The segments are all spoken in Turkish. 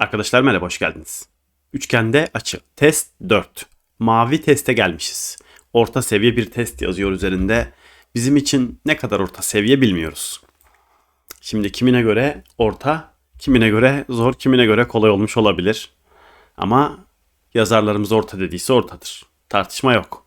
Arkadaşlar merhaba hoş geldiniz. Üçgende açı. Test 4. Mavi teste gelmişiz. Orta seviye bir test yazıyor üzerinde. Bizim için ne kadar orta seviye bilmiyoruz. Şimdi kimine göre orta, kimine göre zor, kimine göre kolay olmuş olabilir. Ama yazarlarımız orta dediyse ortadır. Tartışma yok.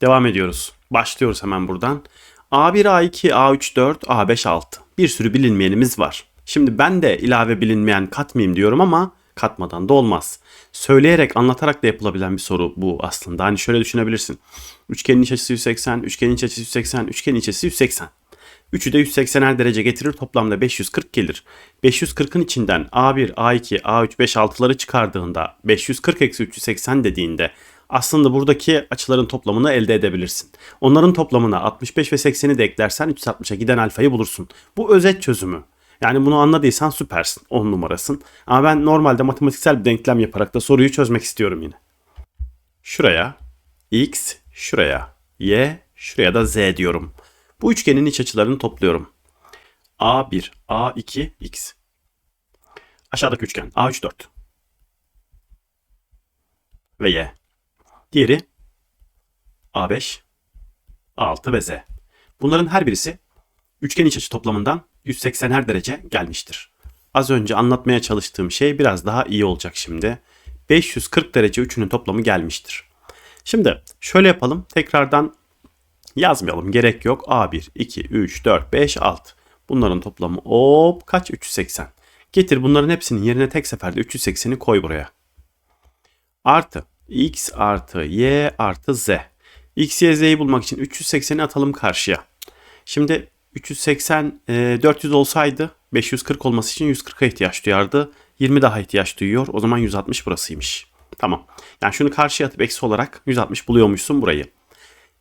Devam ediyoruz. Başlıyoruz hemen buradan. A1, A2, A3, 4, A5, 6. Bir sürü bilinmeyenimiz var. Şimdi ben de ilave bilinmeyen katmayayım diyorum ama katmadan da olmaz. Söyleyerek, anlatarak da yapılabilen bir soru bu aslında. Hani şöyle düşünebilirsin. Üçgenin iç açısı 180, üçgenin iç açısı 180, üçgenin iç açısı 180. Üçü de 180'er derece getirir toplamda 540 gelir. 540'ın içinden A1, A2, A3, 5, 6'ları çıkardığında 540 eksi 380 dediğinde aslında buradaki açıların toplamını elde edebilirsin. Onların toplamına 65 ve 80'i de eklersen 360'a giden alfayı bulursun. Bu özet çözümü. Yani bunu anladıysan süpersin. 10 numarasın. Ama ben normalde matematiksel bir denklem yaparak da soruyu çözmek istiyorum yine. Şuraya x, şuraya y, şuraya da z diyorum. Bu üçgenin iç açılarını topluyorum. A1, A2, x. Aşağıdaki üçgen A3, 4. Ve y. Diğeri A5, A6 ve Z. Bunların her birisi üçgen iç açı toplamından 180'er derece gelmiştir. Az önce anlatmaya çalıştığım şey biraz daha iyi olacak şimdi. 540 derece üçünün toplamı gelmiştir. Şimdi şöyle yapalım. Tekrardan yazmayalım. Gerek yok. A1, 2, 3, 4, 5, 6. Bunların toplamı hop kaç? 380. Getir bunların hepsinin yerine tek seferde 380'i koy buraya. Artı x artı y artı z. x, y, z'yi bulmak için 380'i atalım karşıya. Şimdi 380 e, 400 olsaydı 540 olması için 140'a ihtiyaç duyardı. 20 daha ihtiyaç duyuyor. O zaman 160 burasıymış. Tamam. Yani şunu karşıya atıp eksi olarak 160 buluyormuşsun burayı.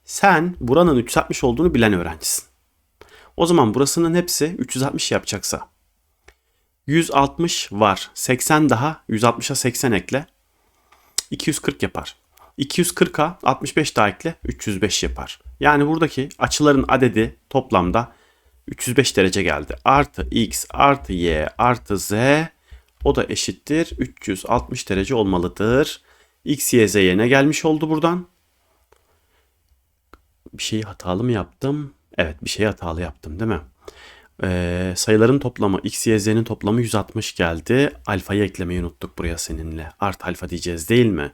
Sen buranın 360 olduğunu bilen öğrencisin. O zaman burasının hepsi 360 yapacaksa 160 var. 80 daha 160'a 80 ekle. 240 yapar. 240'a 65 daha ekle 305 yapar. Yani buradaki açıların adedi toplamda 305 derece geldi. Artı x artı y artı z o da eşittir 360 derece olmalıdır. x, y, z'ye ne gelmiş oldu buradan? Bir şeyi hatalı mı yaptım? Evet bir şeyi hatalı yaptım değil mi? Ee, sayıların toplamı x, y, z'nin toplamı 160 geldi. Alfayı eklemeyi unuttuk buraya seninle. Art alfa diyeceğiz değil mi?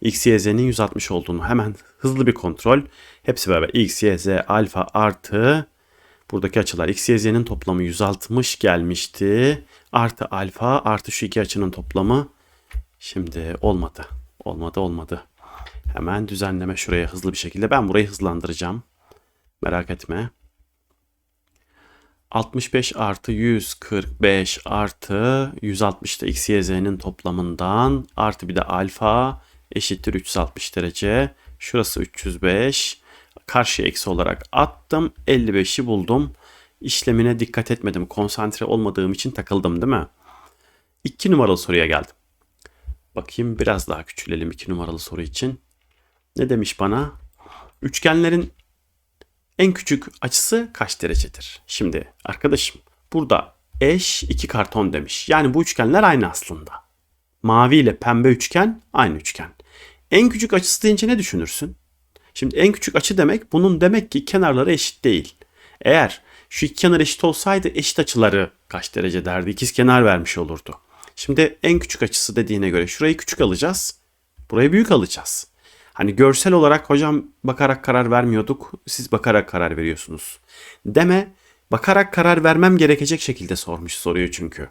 x, y, z'nin 160 olduğunu hemen hızlı bir kontrol. Hepsi beraber x, y, z, alfa artı buradaki açılar x, y, z'nin toplamı 160 gelmişti. Artı alfa artı şu iki açının toplamı. Şimdi olmadı. Olmadı olmadı. Hemen düzenleme şuraya hızlı bir şekilde. Ben burayı hızlandıracağım. Merak etme. 65 artı 145 artı 160 da x, y, z'nin toplamından artı bir de alfa eşittir 360 derece. Şurası 305. Karşıya eksi olarak attım. 55'i buldum. İşlemine dikkat etmedim. Konsantre olmadığım için takıldım değil mi? 2 numaralı soruya geldim. Bakayım biraz daha küçülelim 2 numaralı soru için. Ne demiş bana? Üçgenlerin en küçük açısı kaç derecedir? Şimdi arkadaşım burada eş iki karton demiş. Yani bu üçgenler aynı aslında. Mavi ile pembe üçgen aynı üçgen. En küçük açısı deyince ne düşünürsün? Şimdi en küçük açı demek bunun demek ki kenarları eşit değil. Eğer şu iki kenar eşit olsaydı eşit açıları kaç derece derdi? İkiz kenar vermiş olurdu. Şimdi en küçük açısı dediğine göre şurayı küçük alacağız. Burayı büyük alacağız. Hani görsel olarak hocam bakarak karar vermiyorduk. Siz bakarak karar veriyorsunuz. Deme bakarak karar vermem gerekecek şekilde sormuş soruyu çünkü.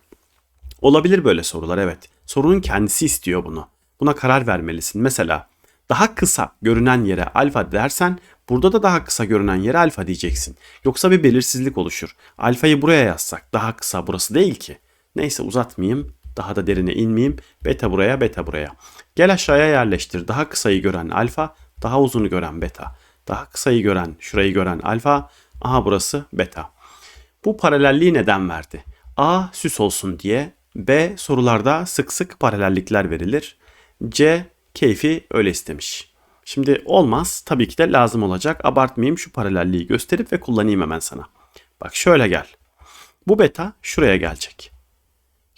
Olabilir böyle sorular evet. Sorunun kendisi istiyor bunu. Buna karar vermelisin. Mesela daha kısa görünen yere alfa dersen burada da daha kısa görünen yere alfa diyeceksin. Yoksa bir belirsizlik oluşur. Alfayı buraya yazsak daha kısa burası değil ki. Neyse uzatmayayım. Daha da derine inmeyeyim. Beta buraya, beta buraya. Gel aşağıya yerleştir. Daha kısayı gören alfa, daha uzunu gören beta. Daha kısayı gören, şurayı gören alfa. Aha burası beta. Bu paralelliği neden verdi? A süs olsun diye. B sorularda sık sık paralellikler verilir. C keyfi öyle istemiş. Şimdi olmaz. Tabii ki de lazım olacak. Abartmayayım şu paralelliği gösterip ve kullanayım hemen sana. Bak şöyle gel. Bu beta şuraya gelecek.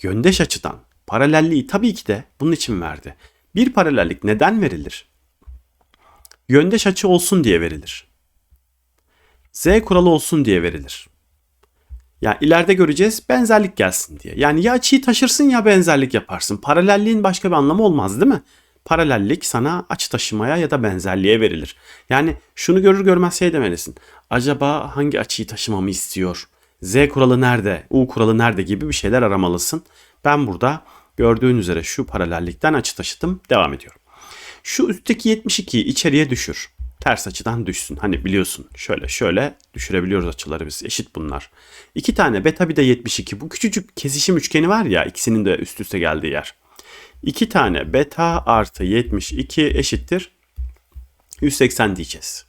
Yöndeş açıdan Paralelliği tabii ki de bunun için verdi. Bir paralellik neden verilir? Yöndeş açı olsun diye verilir. Z kuralı olsun diye verilir. Ya ileride göreceğiz benzerlik gelsin diye. Yani ya açıyı taşırsın ya benzerlik yaparsın. Paralelliğin başka bir anlamı olmaz değil mi? Paralellik sana açı taşımaya ya da benzerliğe verilir. Yani şunu görür görmez şey demelisin. Acaba hangi açıyı taşımamı istiyor? Z kuralı nerede? U kuralı nerede gibi bir şeyler aramalısın. Ben burada gördüğün üzere şu paralellikten açı taşıdım. Devam ediyorum. Şu üstteki 72'yi içeriye düşür. Ters açıdan düşsün. Hani biliyorsun şöyle şöyle düşürebiliyoruz açıları biz. Eşit bunlar. İki tane beta bir de 72. Bu küçücük kesişim üçgeni var ya ikisinin de üst üste geldiği yer. İki tane beta artı 72 eşittir 180 diyeceğiz.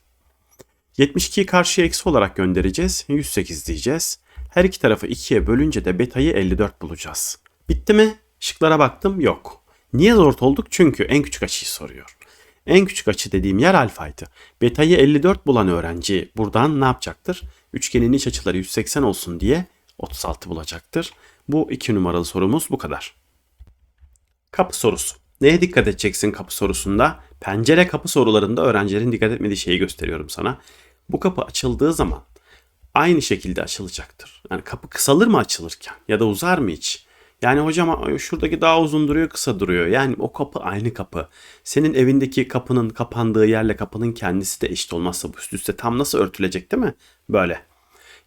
72'yi karşıya eksi olarak göndereceğiz. 108 diyeceğiz. Her iki tarafı 2'ye bölünce de beta'yı 54 bulacağız. Bitti mi? Şıklara baktım yok. Niye zor olduk? Çünkü en küçük açıyı soruyor. En küçük açı dediğim yer alfaydı. Beta'yı 54 bulan öğrenci buradan ne yapacaktır? Üçgenin iç açıları 180 olsun diye 36 bulacaktır. Bu iki numaralı sorumuz bu kadar. Kapı sorusu. Neye dikkat edeceksin kapı sorusunda? Pencere kapı sorularında öğrencilerin dikkat etmediği şeyi gösteriyorum sana. Bu kapı açıldığı zaman aynı şekilde açılacaktır. Yani kapı kısalır mı açılırken ya da uzar mı hiç? Yani hocam şuradaki daha uzun duruyor kısa duruyor. Yani o kapı aynı kapı. Senin evindeki kapının kapandığı yerle kapının kendisi de eşit olmazsa bu üst üste tam nasıl örtülecek değil mi? Böyle.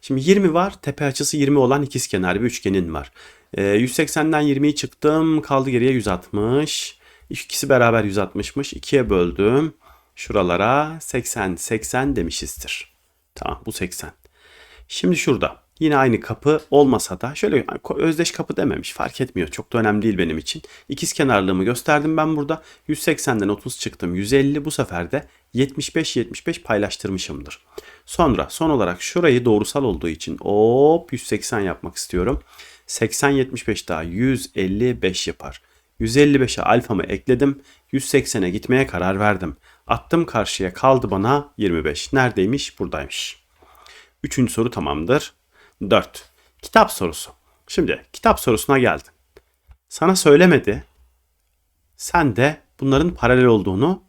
Şimdi 20 var. Tepe açısı 20 olan ikizkenar bir üçgenin var. E, 180'den 20'yi çıktım. Kaldı geriye 160. İkisi beraber 160'mış. 2'ye böldüm. Şuralara 80 80 demişizdir. Tamam bu 80. Şimdi şurada yine aynı kapı olmasa da şöyle özdeş kapı dememiş fark etmiyor. Çok da önemli değil benim için. İkiz kenarlığımı gösterdim ben burada. 180'den 30 çıktım. 150 bu sefer de 75-75 paylaştırmışımdır. Sonra son olarak şurayı doğrusal olduğu için hop 180 yapmak istiyorum. 80-75 daha 155 yapar. 155'e alfamı ekledim. 180'e gitmeye karar verdim. Attım karşıya kaldı bana 25. Neredeymiş? Buradaymış. Üçüncü soru tamamdır. 4. Kitap sorusu. Şimdi kitap sorusuna geldin. Sana söylemedi. Sen de bunların paralel olduğunu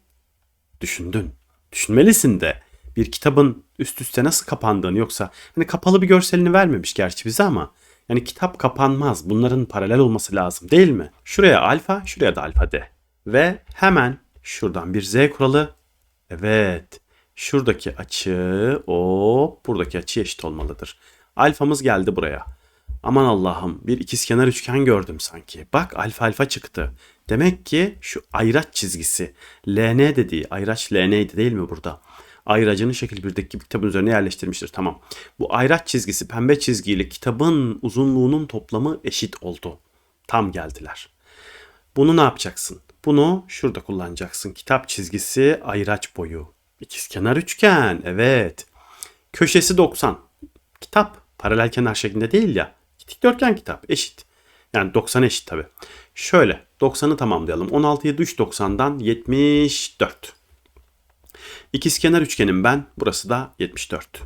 düşündün. Düşünmelisin de bir kitabın üst üste nasıl kapandığını yoksa hani kapalı bir görselini vermemiş gerçi bize ama yani kitap kapanmaz. Bunların paralel olması lazım değil mi? Şuraya alfa, şuraya da alfa de. Ve hemen şuradan bir z kuralı. Evet. Şuradaki açı o buradaki açı eşit olmalıdır. Alfamız geldi buraya. Aman Allah'ım bir ikizkenar üçgen gördüm sanki. Bak alfa alfa çıktı. Demek ki şu ayraç çizgisi LN dediği ayraç LN'ydi değil mi burada? Ayracını şekil 1'deki kitabın üzerine yerleştirmiştir. Tamam. Bu ayraç çizgisi pembe çizgiyle kitabın uzunluğunun toplamı eşit oldu. Tam geldiler. Bunu ne yapacaksın? Bunu şurada kullanacaksın. Kitap çizgisi ayraç boyu. İkizkenar üçgen. Evet. Köşesi 90. Kitap paralel kenar şeklinde değil ya. Dikdörtgen kitap eşit. Yani 90 eşit tabi. Şöyle 90'ı tamamlayalım. 16'ya düş 90'dan 74. İkizkenar üçgenim ben. Burası da 74.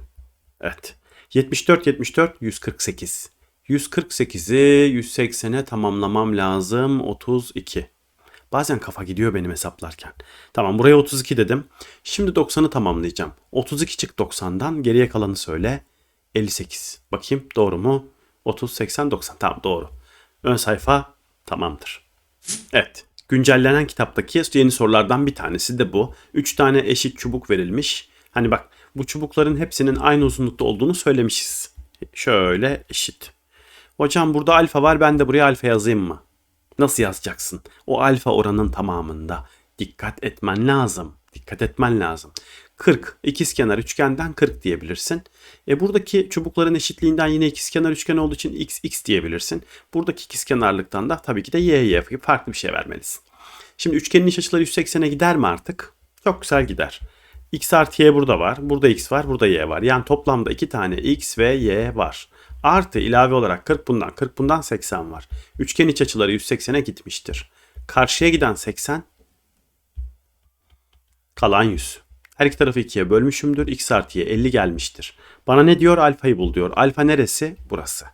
Evet. 74 74 148. 148'i 180'e tamamlamam lazım. 32. Bazen kafa gidiyor benim hesaplarken. Tamam buraya 32 dedim. Şimdi 90'ı tamamlayacağım. 32 çık 90'dan geriye kalanı söyle. 58. Bakayım doğru mu? 30, 80, 90. Tamam doğru. Ön sayfa tamamdır. Evet. Güncellenen kitaptaki yeni sorulardan bir tanesi de bu. 3 tane eşit çubuk verilmiş. Hani bak bu çubukların hepsinin aynı uzunlukta olduğunu söylemişiz. Şöyle eşit. Hocam burada alfa var ben de buraya alfa yazayım mı? Nasıl yazacaksın? O alfa oranın tamamında dikkat etmen lazım. Dikkat etmen lazım. 40 ikizkenar üçgenden 40 diyebilirsin. E buradaki çubukların eşitliğinden yine ikizkenar üçgen olduğu için x x diyebilirsin. Buradaki ikizkenarlıktan da tabii ki de y y yapıp farklı bir şey vermelisin. Şimdi üçgenin iç açıları 180'e gider mi artık? Çok güzel gider. x artı y burada var. Burada x var. Burada y var. Yani toplamda iki tane x ve y var. Artı ilave olarak 40 bundan 40 bundan 80 var. Üçgen iç açıları 180'e gitmiştir. Karşıya giden 80 kalan 100. Her iki tarafı ikiye bölmüşümdür. X artıya 50 gelmiştir. Bana ne diyor? Alfayı bul diyor. Alfa neresi? Burası.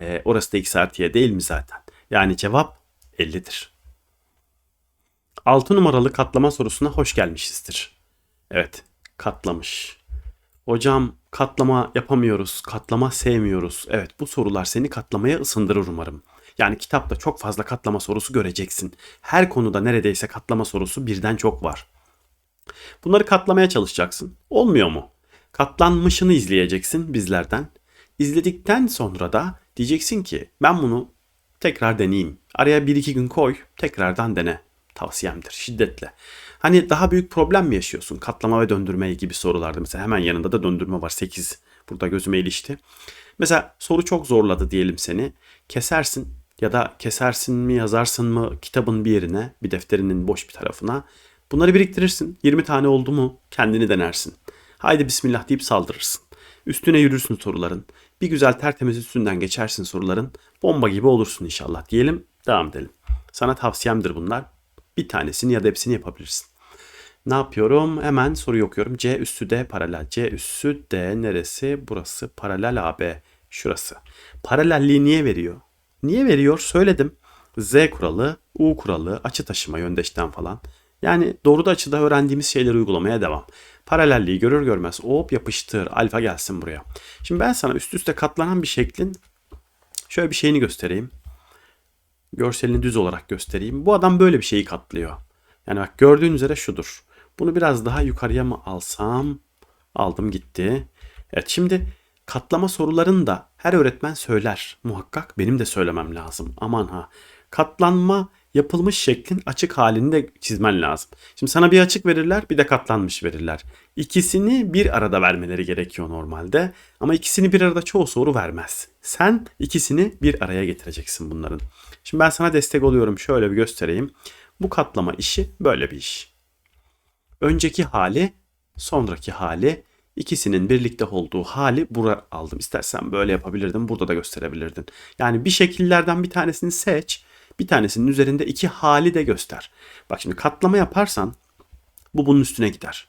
E, orası da x artıya değil mi zaten? Yani cevap 50'dir. 6 numaralı katlama sorusuna hoş gelmişizdir. Evet, katlamış. Hocam katlama yapamıyoruz, katlama sevmiyoruz. Evet bu sorular seni katlamaya ısındırır umarım. Yani kitapta çok fazla katlama sorusu göreceksin. Her konuda neredeyse katlama sorusu birden çok var. Bunları katlamaya çalışacaksın. Olmuyor mu? Katlanmışını izleyeceksin bizlerden. İzledikten sonra da diyeceksin ki ben bunu tekrar deneyeyim. Araya bir iki gün koy, tekrardan dene. Tavsiyemdir şiddetle. Hani daha büyük problem mi yaşıyorsun? Katlama ve döndürme gibi sorularda mesela hemen yanında da döndürme var 8. Burada gözüme ilişti. Mesela soru çok zorladı diyelim seni. Kesersin ya da kesersin mi yazarsın mı kitabın bir yerine bir defterinin boş bir tarafına. Bunları biriktirirsin. 20 tane oldu mu kendini denersin. Haydi bismillah deyip saldırırsın. Üstüne yürürsün soruların. Bir güzel tertemiz üstünden geçersin soruların. Bomba gibi olursun inşallah diyelim. Devam edelim. Sana tavsiyemdir bunlar. Bir tanesini ya da hepsini yapabilirsin. Ne yapıyorum? Hemen soruyu okuyorum. C üssü D paralel. C üssü D neresi? Burası paralel AB. Şurası. Paralelliği niye veriyor? Niye veriyor? Söyledim. Z kuralı, U kuralı, açı taşıma yöndeşten falan. Yani doğruda açıda öğrendiğimiz şeyleri uygulamaya devam. Paralelliği görür görmez hop yapıştır alfa gelsin buraya. Şimdi ben sana üst üste katlanan bir şeklin şöyle bir şeyini göstereyim. Görselini düz olarak göstereyim. Bu adam böyle bir şeyi katlıyor. Yani bak gördüğün üzere şudur. Bunu biraz daha yukarıya mı alsam? Aldım gitti. Evet şimdi katlama sorularını da her öğretmen söyler muhakkak. Benim de söylemem lazım. Aman ha. Katlanma yapılmış şeklin açık halini de çizmen lazım. Şimdi sana bir açık verirler bir de katlanmış verirler. İkisini bir arada vermeleri gerekiyor normalde. Ama ikisini bir arada çoğu soru vermez. Sen ikisini bir araya getireceksin bunların. Şimdi ben sana destek oluyorum. Şöyle bir göstereyim. Bu katlama işi böyle bir iş. Önceki hali, sonraki hali, ikisinin birlikte olduğu hali bura aldım. İstersen böyle yapabilirdim, burada da gösterebilirdin. Yani bir şekillerden bir tanesini seç, bir tanesinin üzerinde iki hali de göster. Bak şimdi katlama yaparsan bu bunun üstüne gider.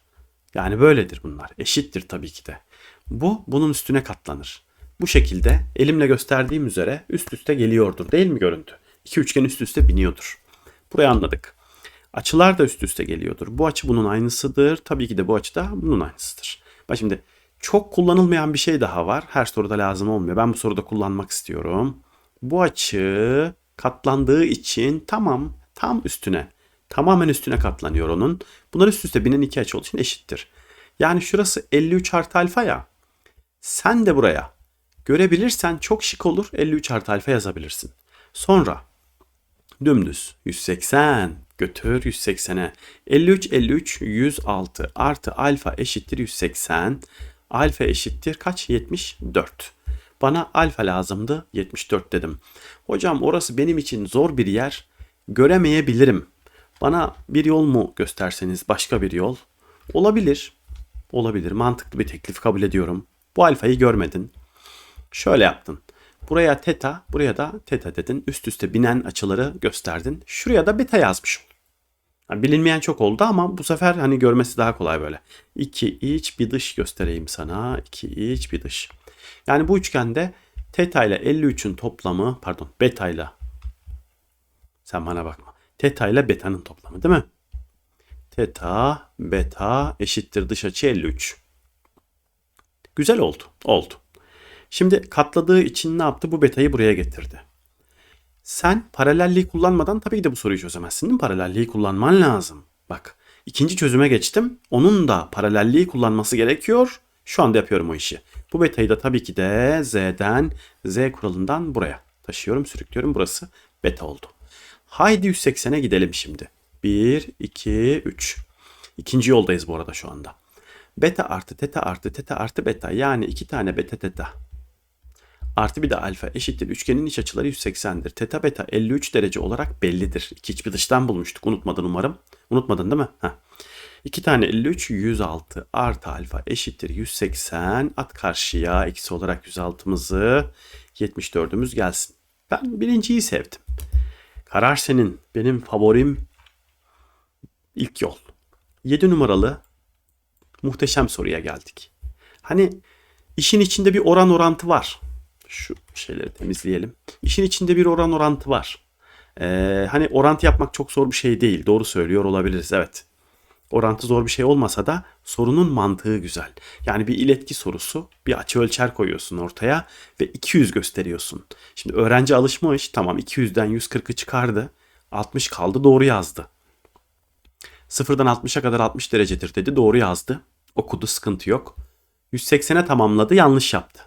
Yani böyledir bunlar. Eşittir tabii ki de. Bu bunun üstüne katlanır. Bu şekilde elimle gösterdiğim üzere üst üste geliyordur değil mi görüntü? İki üçgen üst üste biniyordur. Burayı anladık. Açılar da üst üste geliyordur. Bu açı bunun aynısıdır. Tabii ki de bu açı da bunun aynısıdır. Bak şimdi çok kullanılmayan bir şey daha var. Her soruda lazım olmuyor. Ben bu soruda kullanmak istiyorum. Bu açı katlandığı için tamam tam üstüne tamamen üstüne katlanıyor onun. Bunlar üst üste binen iki açı olduğu için eşittir. Yani şurası 53 artı alfa ya. Sen de buraya görebilirsen çok şık olur 53 artı alfa yazabilirsin. Sonra dümdüz 180 götür 180'e 53 53 106 artı alfa eşittir 180 alfa eşittir kaç 74 bana alfa lazımdı 74 dedim. Hocam orası benim için zor bir yer göremeyebilirim. Bana bir yol mu gösterseniz başka bir yol? Olabilir. Olabilir. Mantıklı bir teklif kabul ediyorum. Bu alfayı görmedin. Şöyle yaptın. Buraya teta, buraya da teta dedin. Üst üste binen açıları gösterdin. Şuraya da beta yazmış. Yani bilinmeyen çok oldu ama bu sefer hani görmesi daha kolay böyle. İki iç bir dış göstereyim sana. İki iç bir dış. Yani bu üçgende teta ile 53'ün toplamı pardon beta ile sen bana bakma. Teta ile beta'nın toplamı değil mi? Teta beta eşittir dış açı 53. Güzel oldu. Oldu. Şimdi katladığı için ne yaptı? Bu beta'yı buraya getirdi. Sen paralelliği kullanmadan tabii ki de bu soruyu çözemezsin değil mi? Paralelliği kullanman lazım. Bak ikinci çözüme geçtim. Onun da paralelliği kullanması gerekiyor. Şu anda yapıyorum o işi. Bu beta'yı da tabii ki de z'den z kuralından buraya taşıyorum, sürüklüyorum. Burası beta oldu. Haydi 180'e gidelim şimdi. 1, 2, 3. İkinci yoldayız bu arada şu anda. Beta artı teta artı teta artı beta yani iki tane beta teta artı bir de alfa eşittir. Üçgenin iç açıları 180'dir. Teta beta 53 derece olarak bellidir. İki iç dıştan bulmuştuk. Unutmadın umarım. Unutmadın değil mi? Heh. 2 tane 53 106 artı alfa eşittir 180 at karşıya eksi olarak 106'mızı 74'ümüz gelsin. Ben birinciyi sevdim. Karar senin. Benim favorim ilk yol. 7 numaralı muhteşem soruya geldik. Hani işin içinde bir oran orantı var şu şeyleri temizleyelim. İşin içinde bir oran orantı var. Ee, hani orantı yapmak çok zor bir şey değil. Doğru söylüyor olabiliriz evet. Orantı zor bir şey olmasa da sorunun mantığı güzel. Yani bir iletki sorusu bir açı ölçer koyuyorsun ortaya ve 200 gösteriyorsun. Şimdi öğrenci alışmış tamam 200'den 140'ı çıkardı 60 kaldı doğru yazdı. Sıfırdan 60'a kadar 60 derecedir dedi doğru yazdı. Okudu sıkıntı yok. 180'e tamamladı yanlış yaptı.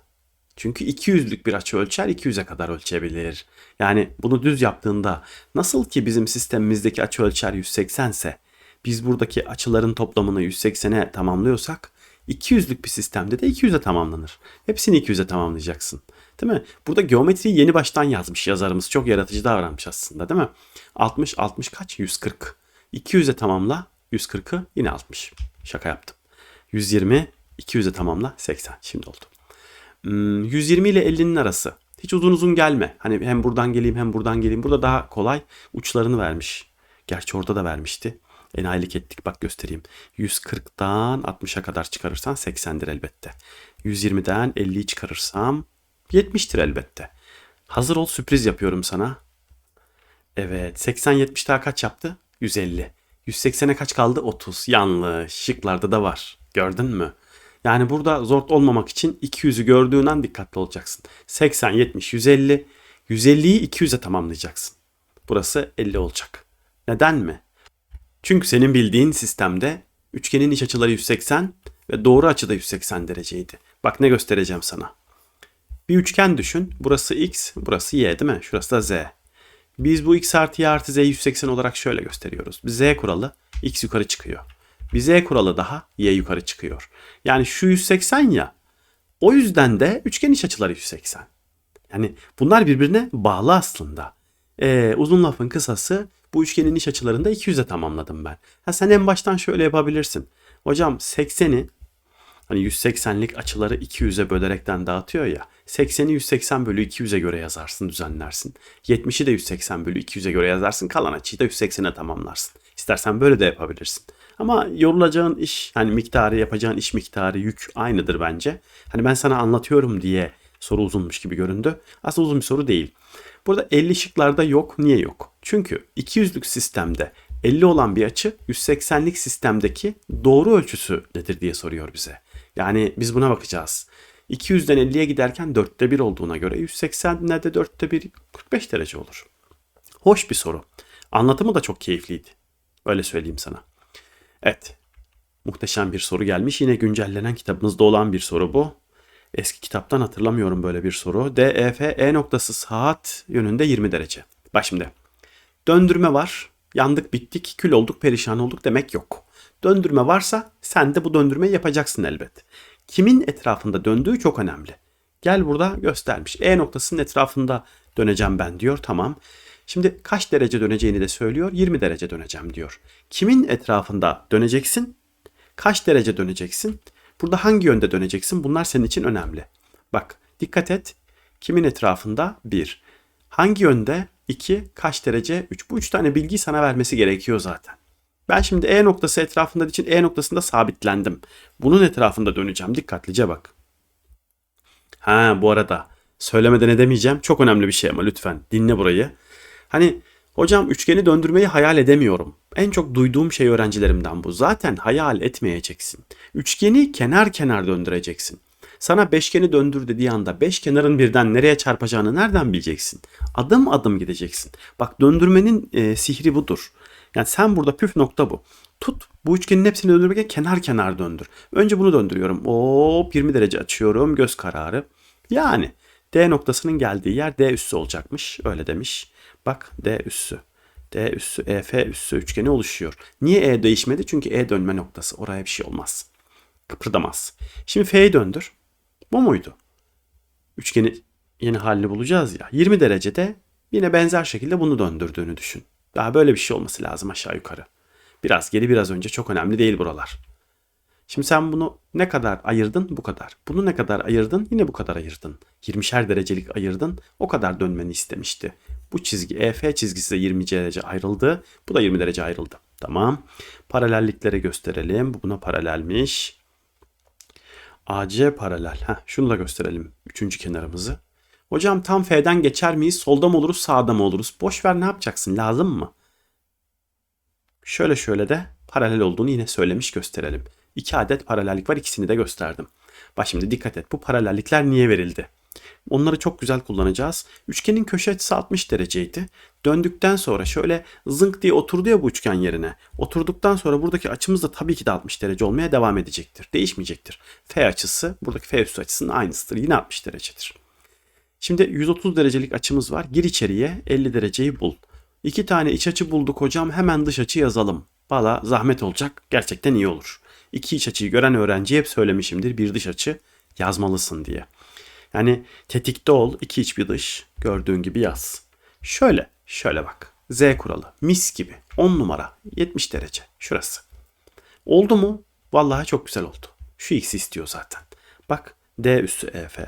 Çünkü 200'lük bir açı ölçer 200'e kadar ölçebilir. Yani bunu düz yaptığında nasıl ki bizim sistemimizdeki açı ölçer 180 ise biz buradaki açıların toplamını 180'e tamamlıyorsak 200'lük bir sistemde de 200'e tamamlanır. Hepsini 200'e tamamlayacaksın. Değil mi? Burada geometriyi yeni baştan yazmış yazarımız. Çok yaratıcı davranmış aslında değil mi? 60, 60 kaç? 140. 200'e tamamla 140'ı yine 60. Şaka yaptım. 120, 200'e tamamla 80. Şimdi oldu. Hmm, 120 ile 50'nin arası. Hiç uzun uzun gelme. Hani hem buradan geleyim hem buradan geleyim. Burada daha kolay uçlarını vermiş. Gerçi orada da vermişti. Enayilik ettik bak göstereyim. 140'dan 60'a kadar çıkarırsan 80'dir elbette. 120'den 50'yi çıkarırsam 70'tir elbette. Hazır ol sürpriz yapıyorum sana. Evet 80 70 daha kaç yaptı? 150. 180'e kaç kaldı? 30. Yanlış. Şıklarda da var. Gördün mü? Yani burada zor olmamak için 200'ü gördüğün an dikkatli olacaksın. 80, 70, 150. 150'yi 200'e tamamlayacaksın. Burası 50 olacak. Neden mi? Çünkü senin bildiğin sistemde üçgenin iç açıları 180 ve doğru açı da 180 dereceydi. Bak ne göstereceğim sana. Bir üçgen düşün. Burası x, burası y değil mi? Şurası da z. Biz bu x artı y artı z 180 olarak şöyle gösteriyoruz. Bir z kuralı x yukarı çıkıyor. Bir z kuralı daha y yukarı çıkıyor. Yani şu 180 ya. O yüzden de üçgen iç açıları 180. Yani bunlar birbirine bağlı aslında. Ee, uzun lafın kısası bu üçgenin iç açılarında 200'e tamamladım ben. Ha sen en baştan şöyle yapabilirsin. Hocam 80'i hani 180'lik açıları 200'e bölerekten dağıtıyor ya. 80'i 180 bölü 200'e göre yazarsın, düzenlersin. 70'i de 180 bölü 200'e göre yazarsın. Kalan açıyı da 180'e tamamlarsın. İstersen böyle de yapabilirsin. Ama yorulacağın iş, hani miktarı, yapacağın iş miktarı, yük aynıdır bence. Hani ben sana anlatıyorum diye soru uzunmuş gibi göründü. Aslında uzun bir soru değil. Burada 50 şıklarda yok. Niye yok? Çünkü 200'lük sistemde 50 olan bir açı 180'lik sistemdeki doğru ölçüsü nedir diye soruyor bize. Yani biz buna bakacağız. 200'den 50'ye giderken 4'te 1 olduğuna göre 180'de de 4'te 1 45 derece olur. Hoş bir soru. Anlatımı da çok keyifliydi. Öyle söyleyeyim sana. Evet. Muhteşem bir soru gelmiş. Yine güncellenen kitabımızda olan bir soru bu. Eski kitaptan hatırlamıyorum böyle bir soru. DEF E noktası saat yönünde 20 derece. Bak şimdi. Döndürme var. Yandık bittik, kül olduk, perişan olduk demek yok. Döndürme varsa sen de bu döndürmeyi yapacaksın elbet. Kimin etrafında döndüğü çok önemli. Gel burada göstermiş. E noktasının etrafında döneceğim ben diyor. Tamam. Şimdi kaç derece döneceğini de söylüyor. 20 derece döneceğim diyor. Kimin etrafında döneceksin? Kaç derece döneceksin? Burada hangi yönde döneceksin? Bunlar senin için önemli. Bak dikkat et. Kimin etrafında? 1. Hangi yönde? 2. Kaç derece? 3. Bu 3 tane bilgiyi sana vermesi gerekiyor zaten. Ben şimdi E noktası etrafında için E noktasında sabitlendim. Bunun etrafında döneceğim. Dikkatlice bak. Ha bu arada söylemeden edemeyeceğim. Çok önemli bir şey ama lütfen dinle burayı. Hani hocam üçgeni döndürmeyi hayal edemiyorum. En çok duyduğum şey öğrencilerimden bu. Zaten hayal etmeyeceksin. Üçgeni kenar kenar döndüreceksin. Sana beşgeni döndür dediği anda beş kenarın birden nereye çarpacağını nereden bileceksin? Adım adım gideceksin. Bak döndürmenin e, sihri budur. Yani sen burada püf nokta bu. Tut bu üçgenin hepsini döndürürken kenar kenar döndür. Önce bunu döndürüyorum. Hop 20 derece açıyorum göz kararı. Yani D noktasının geldiği yer D üssü olacakmış. Öyle demiş. Bak D üssü. D üssü, EF üssü üçgeni oluşuyor. Niye E değişmedi? Çünkü E dönme noktası. Oraya bir şey olmaz. Kıpırdamaz. Şimdi F'yi döndür. Bu muydu? Üçgeni yeni halini bulacağız ya. 20 derecede yine benzer şekilde bunu döndürdüğünü düşün. Daha böyle bir şey olması lazım aşağı yukarı. Biraz geri biraz önce çok önemli değil buralar. Şimdi sen bunu ne kadar ayırdın? Bu kadar. Bunu ne kadar ayırdın? Yine bu kadar ayırdın. 20'şer derecelik ayırdın. O kadar dönmeni istemişti. Bu çizgi EF çizgisi de 20 derece ayrıldı. Bu da 20 derece ayrıldı. Tamam. Paralellikleri gösterelim. Bu buna paralelmiş. AC paralel. Heh, şunu da gösterelim. Üçüncü kenarımızı. Hocam tam F'den geçer miyiz? Solda mı oluruz, sağda mı oluruz? Boş ver ne yapacaksın? Lazım mı? Şöyle şöyle de paralel olduğunu yine söylemiş gösterelim. İki adet paralellik var ikisini de gösterdim. Bak şimdi dikkat et bu paralellikler niye verildi? Onları çok güzel kullanacağız. Üçgenin köşe açısı 60 dereceydi. Döndükten sonra şöyle zınk diye oturdu ya bu üçgen yerine. Oturduktan sonra buradaki açımız da tabii ki de 60 derece olmaya devam edecektir. Değişmeyecektir. F açısı buradaki F üstü açısının aynısıdır. Yine 60 derecedir. Şimdi 130 derecelik açımız var. Gir içeriye 50 dereceyi bul. İki tane iç açı bulduk hocam. Hemen dış açı yazalım. Valla zahmet olacak. Gerçekten iyi olur. İki iç açıyı gören öğrenciye hep söylemişimdir. Bir dış açı yazmalısın diye. Yani tetikte ol. iki iç bir dış. Gördüğün gibi yaz. Şöyle. Şöyle bak. Z kuralı. Mis gibi. 10 numara. 70 derece. Şurası. Oldu mu? Vallahi çok güzel oldu. Şu x istiyor zaten. Bak D üssü EF.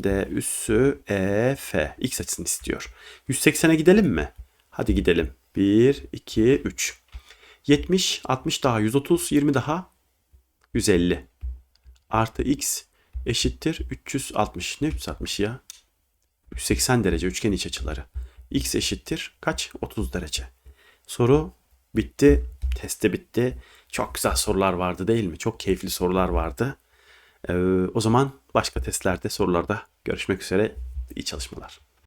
D üssü EF. X açısını istiyor. 180'e gidelim mi? Hadi gidelim. 1, 2, 3. 70, 60 daha 130, 20 daha 150. Artı x eşittir 360. Ne 360 ya? 180 derece üçgen iç açıları. x eşittir kaç? 30 derece. Soru bitti. Teste bitti. Çok güzel sorular vardı değil mi? Çok keyifli sorular vardı. Ee, o zaman başka testlerde sorularda görüşmek üzere. İyi çalışmalar.